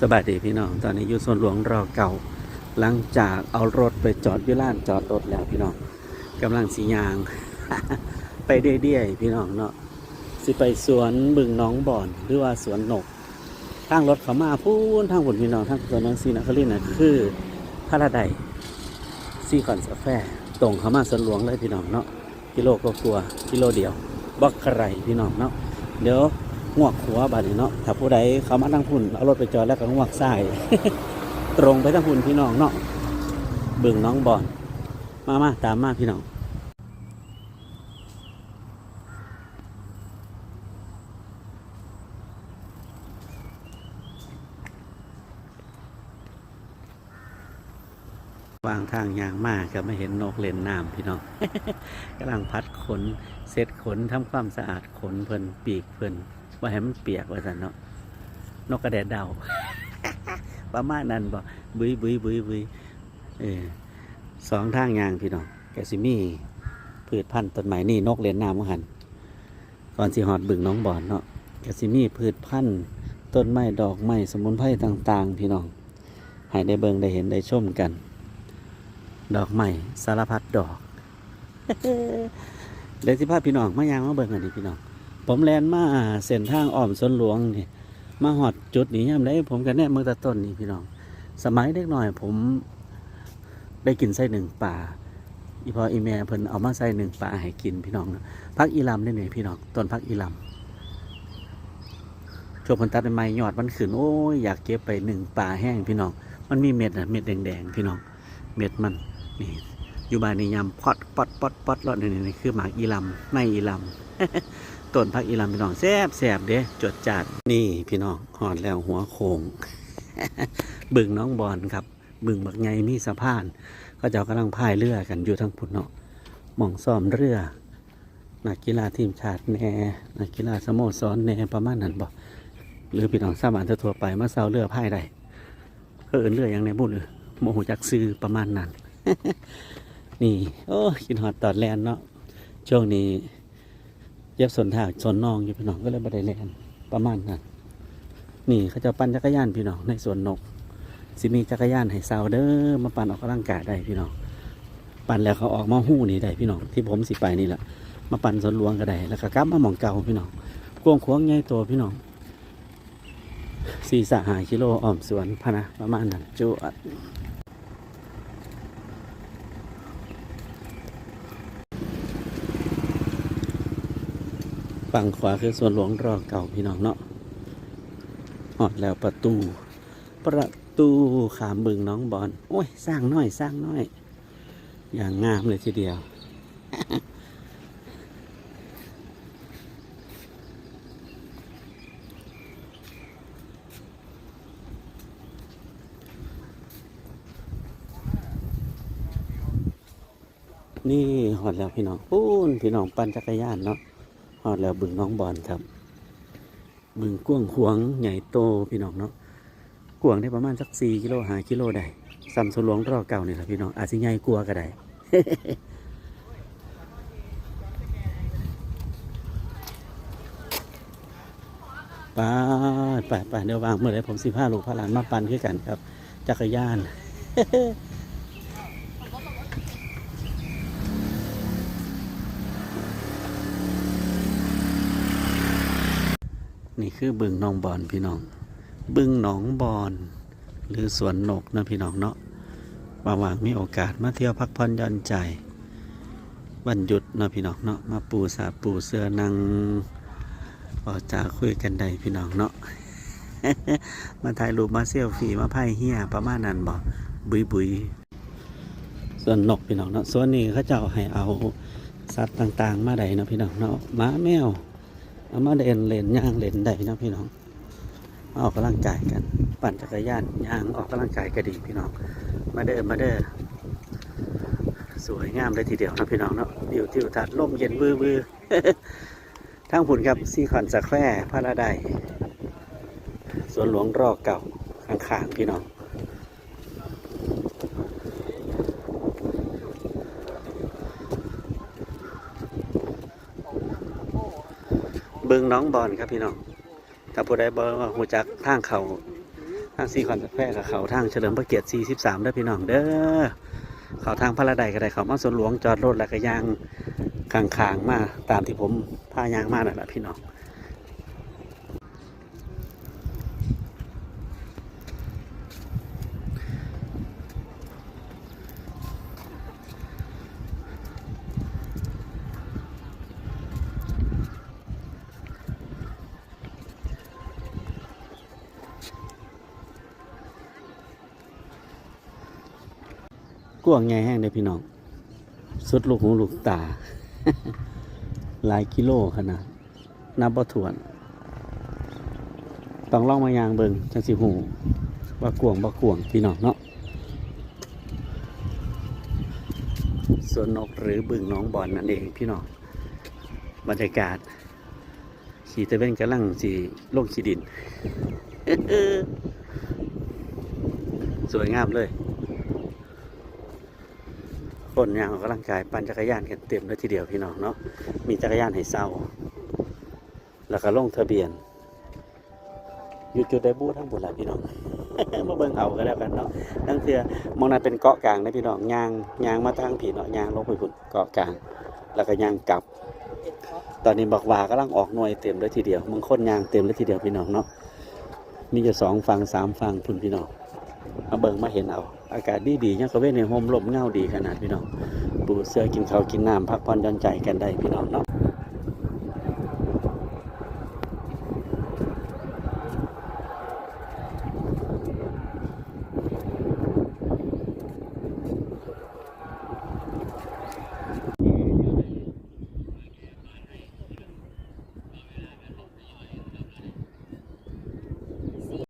สบายดีพี่น้อง ตอนนี้อยู่ส่วนหลวงรอเก่า หลังจากเอารถไปจอดอยู่ร้านจอดรถแล้วพี่น้องกำลังสียาง ไปเดี่ยๆพี่น้องเนาะสิไปสวนบึงน้องบ่อนหรือว่าสวนนกทางรถเขามาพูนทางบนพี่น้องทางสวนน้องซีนะเขาเรียกนะคือพระราไดซีคอนสแฟตรงเขามาสวนหลวงเลยพี่น้องเนาะกิโลก็กลัวกิโลเดียวบักไครพี่น้องเนาะเดี๋ยว งวกหัวบาดนี้เนาะถ้าผู้ใดเขามาตั้งพุ่นเอารถไปจอดแล้วก็งวกซ้ายตรงไปตั้งพุ่นพี่น้องเนาะเบิ่งน้องบอลมามาตามมาพี่น้องวางทางยางมากก็ไม่เห็นนกเล่นน้ำพี่น้องกำลังพัดขนเสร็จขนทำความสะอาดขนเพิ่นปีกเพิ่น ว่าให้มันเปียกว่าสันเนาะนกกระแดดเดาประมาณนั้นบ่บุยบุยบุยบุยเออสองทางยางพี่น้องแกสิมี่พืชพันธุ์ต้นไม้นี่นกเล่นน้ำหันก่อนสิหอดบึงน้องบอนเนาะแกสิมี่พืชพันธุ์ต้นไม้ดอกไม้สมุนไพรต่าง ๆ พี่น้องให้ได้เบิงได้เห็นได้ชมกัน ดอกใหม่สารพัดดอกเดี๋ยวสิพาพี่น้องมายางมาเบิงกันดิพี่น้อง ผมแลนมาเส้นทางอ้อมสวนหลวงนี่มาหอดจุดนี้ยามได้ผมกันแน่เมืองตะต้นนี่พี่น้อง สมัยเด็กหน่อย ผมได้กินไส้หนึ่งป่าอีพออีแม่เพิ่นเอามาใส่หนึ่งป่าให้กินพี่น้องพักอีลำนี่นี่พี่น้องต้นพักอีลำช่วงพันตัดใหม่ยอดมันขึ้นโอ้ยอยากเก็บไปหนึ่งป่าแห้งพี่น้อง มันมีเม็ดนะเม็ดแดงๆพี่น้อง เม็ดมันนี่อยู่บ้านนี่ยำพอดปอดปอดปอดรอดนี่นี่คือหมากอีลำไม่อีลำ ต้นพักอีลำพี่น้องแซบแซบเด้จดจัดนี่พี่น้องหอดแล้วหัวโคงบึงน้องบอลครับ บึงบักไงมีสะพาน ก็เจ้ากำลังพายเรือกันอยู่ทั้งพุ่นเนาะมองซ้อมเรือนักกีฬาทีมชาติแน่นักกีฬาสโมสรแน่ประมาณนั้นบ่หรือพี่น้องสามารถทั่วไปมาเซาเรือพายได้ก็เอินเรืออย่างในบุญเออโมโหจักซื้อประมาณนั้น นี่ โอ้กินหอดตอดแลนเนาะช่วงนี้ เย็บสนถากสนนองอยู่พี่น้องก็เลยบันไดแลนประมาณนั้นนี่เขาจะปั่นจักรยานพี่น้องในสวนนกสิมีจักรยานให้สาวเด้อมาปั่นออกกำลังกายได้พี่น้องปั่นแล้วเขาออกมาหู้นี่ได้พี่น้องที่ผมสิไปนี่แหละมาปั่นสวนหลวงก็ได้แล้วก็กลับมาหมองเก่าพี่น้องกวงขวงใหญ่ตัวพี่น้องสี่สหากิโลอ้อมสวนพะนะประมาณนั้นจวด ฝั่งขวาคือส่วนหลวงรอเก่าพี่น้องเนาะหอดแล้วประตู ประตูขามบึงน้องบอลโอ้ย สร้างน้อยสร้างน้อย อย่างงามเลยทีเดียว นี่หอดแล้วพี่น้องปูนพี่น้องปั่นจักรยานเนาะ อดแล้วบึงน้องบอลครับ บึงกว้างขวงใหญ่โตพี่น้องเนาะกว้างได้ประมาณสักสี่กิโลห้ากิโลได้ซัมซุงหลวงรอเก่าเนี่แหละพี่น้องอาจจะใหญ่กลัวก็ได้ไปไปไปเดี๋ยววางเมื่อไรผมสิพาลูกพาหลานมาปั่นคือกันครับ จักรยาน นี่คือบึงหนองบอนพี่น้อง บึงหนองบอนหรือสวนนกนะพี่น้องเนาะว่างๆมีโอกาสมาเที่ยวพักผ่อนย่อนใจวันหยุดเนาะพี่น้องเนาะมาปูสาปูเสื้อนังออกจากคุยกันได้พี่น้องเนาะมาถ่ายรูปมาเซลฟี่มาไพ่เฮียประมาณนั้นบอกบุยบุยส่วนนกพี่น้องเนาะส่วนนี้เขาเจ้าให้เอาสัตว์ต่างๆ มาได้เนาะพี่น้องเนาะหมาแมว เอามาเล่นเล่นย่างเล่นได้นะพี่น้องมาออกกำลังกายกัน ปั่นจักรยานย่างออกกำลังกายก็ดีพี่น้อง มาเด้อมาเด้อสวยงามเลยทีเดียวนะพี่น้องเนาะวิวทิวทัศน์ลมเย็นวือวือทั้งผุนครับซีคอนสแควร์พระราไดสวนหลวงรอเก่าข้างๆพี่น้อง เบึงน้องบอลครับพี่น้องถ้าผู้ใดบอกว่าหูจักทางเขาทางซีคอนแควกับเขาทางเฉลิมพระเกียรติ 43ได้พี่น้องเด้อเขาทางพระใดก็ได้เขามาสวนหลวงจอดรถแล้วก็ยางขางๆมาตามที่ผมพายางมานั่นแหละพี่น้อง กวางใหญ่แห้งเลยพี่น้อง สุดลูกหูลูกตา หลายกิโลขนาดนับบ่ถ้วน ต้องล่องมายางเบิงจังสิหูว่ากวงบ่กวงพี่น้องเนาะสวนนกหรือบึงน้องบอนนั่นเองพี่น้องบรรยากาศ ขี่ตะเวนกำลังสีลงขีดิน สวยงามเลย คนยางออกกำลังกายปั่นจักรยานกันเต็มเลยทีเดียวพี่น้องเนาะมีจักรยานให้เศร้า แล้วก็ลงทะเบียนอยู่จุดได้บูทั้งหมดแหละพี่น้องมาเบิ่งเอาก็แล้วกันเนาะตั้งเทือมองนั้นเป็นเกาะกลางนะพี่น้องยางยางมาทางผีเนาะยางลงไปพุ่นเกาะกลาง แล้วก็ยางกลับ ตอนนี้บักหวากำลังออกหน่วยเต็มเลยทีเดียวมึงคนยางเต็มเลยทีเดียวพี่น้องเนาะมีอยู่สองฝั่งสามฝั่งพุ่นพี่น้องมาเบิ่งมาเห็นเอา อากาศดีดียังก็เว้นในโฮมลมเงาดีขนาดพี่น้องปูเสื้อกินข้าวกินน้ำพักผ่อนหย่อนใจกันได้พี่น้องเนาะ